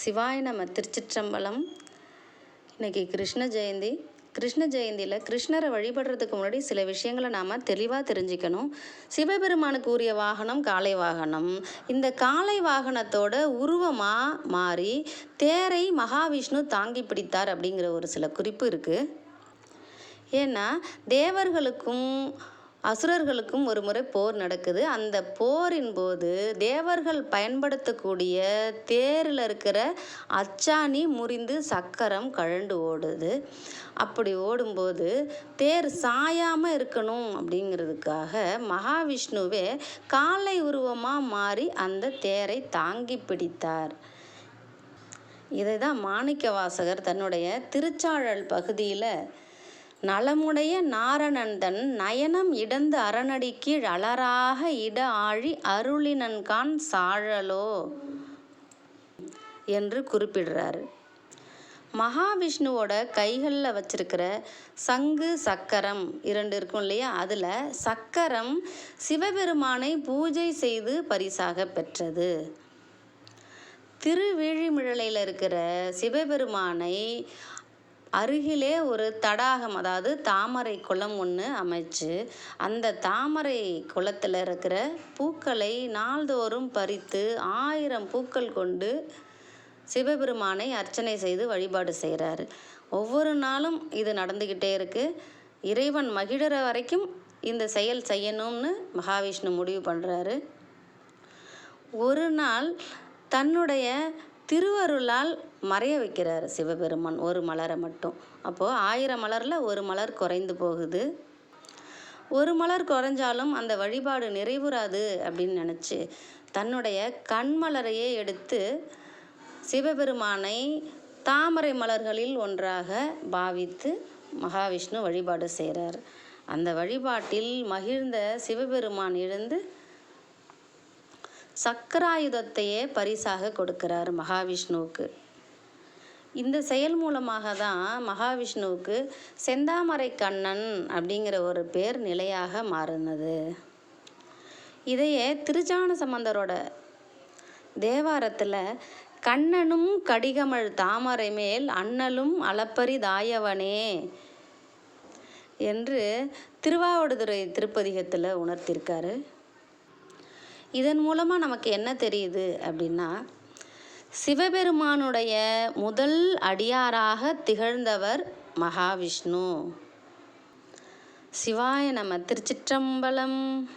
சிவாய நம திருச்சிற்றம்பலம். இன்னைக்கு கிருஷ்ண ஜெயந்தி. கிருஷ்ண ஜெயந்தியில் கிருஷ்ணரை வழிபடுறதுக்கு முன்னாடி சில விஷயங்களை நாம் தெளிவாக தெரிஞ்சுக்கணும். சிவபெருமானுக்கு உரிய வாகனம் காளை வாகனம். இந்த காளை வாகனத்தோட உருவமாக மாறி தேரை மகாவிஷ்ணு தாங்கி பிடித்தார் அப்படிங்கிற ஒரு சில குறிப்பு இருக்குது ஏன்னா தேவர்களுக்கும் அசுரர்களுக்கும் ஒரு முறை போர் நடக்குது. அந்த போரின் போது தேவர்கள் பயன்படுத்தக்கூடிய தேரில் இருக்கிற அச்சாணி முறிந்து சக்கரம் கழண்டு ஓடுது. அப்படி ஓடும்போது தேர் சாயாமல் இருக்கணும் அப்படிங்கிறதுக்காக மகாவிஷ்ணுவே காலை உருவமாக மாறி அந்த தேரை தாங்கி பிடித்தார். இதை தான் மாணிக்க வாசகர் தன்னுடைய திருச்சாழல் பகுதியில் நலமுடைய நாரணந்தன் நயனம் இடந்து அரணடி கீழ் அலராக இட ஆழி அருளினன்கான் சாழலோ என்று குறிப்பிடுறாரு. மகாவிஷ்ணுவோட கைகளில் வச்சிருக்கிற சங்கு சக்கரம் இரண்டு இருக்கும் இல்லையா? அதில் சக்கரம் சிவபெருமானை பூஜை செய்து பரிசாக பெற்றது. திருவிழிமிழலையில் இருக்கிற சிவபெருமானை அருகிலே ஒரு தடாகம் அதாவது தாமரை குளம் ஒன்று அமைச்சு அந்த தாமரை குளத்தில் இருக்கிற பூக்களை நாள்தோறும் பறித்து ஆயிரம் பூக்கள் கொண்டு சிவபெருமானை அர்ச்சனை செய்து வழிபாடு செய்கிறாரு ஒவ்வொரு நாளும் இது நடந்துக்கிட்டே இருக்குது இறைவன் மகிழற வரைக்கும் இந்த செயல் செய்யணும்னு மகாவிஷ்ணு முடிவு பண்ணுறாரு ஒரு நாள் தன்னுடைய திருவருளால் மறைய வைக்கிறார் சிவபெருமான் ஒரு மலரை மட்டும். அப்போது ஆயிரம் மலரில் ஒரு மலர் குறைந்து போகுது. ஒரு மலர் குறைஞ்சாலும் அந்த வழிபாடு நிறைவுறாது அப்படின்னு நினச்சி தன்னுடைய கண்மலரையே எடுத்து சிவபெருமானை தாமரை மலர்களில் ஒன்றாக பாவித்து மகாவிஷ்ணு வழிபாடு செய்கிறார் அந்த வழிபாட்டில் மகிழ்ந்த சிவபெருமான் எழுந்து சக்கராயுதத்தையே பரிசாக கொடுக்கிறார் மகாவிஷ்ணுவுக்கு. இந்த செயல் மூலமாக தான் மகாவிஷ்ணுவுக்கு செந்தாமரை கண்ணன் அப்படிங்கிற ஒரு பேர் நிலையாக மாறினது. இதையே திருச்சான சம்பந்தரோட தேவாரத்தில் கண்ணனும் கடிகமழ் தாமரை மேல் அண்ணலும் அளப்பரிதாயவனே என்று திருவாவடுதுறை திருப்பதிகத்தில் உணர்த்தியிருக்காரு இதன் மூலமாக நமக்கு என்ன தெரியுது அப்படின்னா சிவபெருமானுடைய முதல் அடியாராக திகழ்ந்தவர் மகாவிஷ்ணு. சிவாய நம திருச்சிற்றம்பலம்.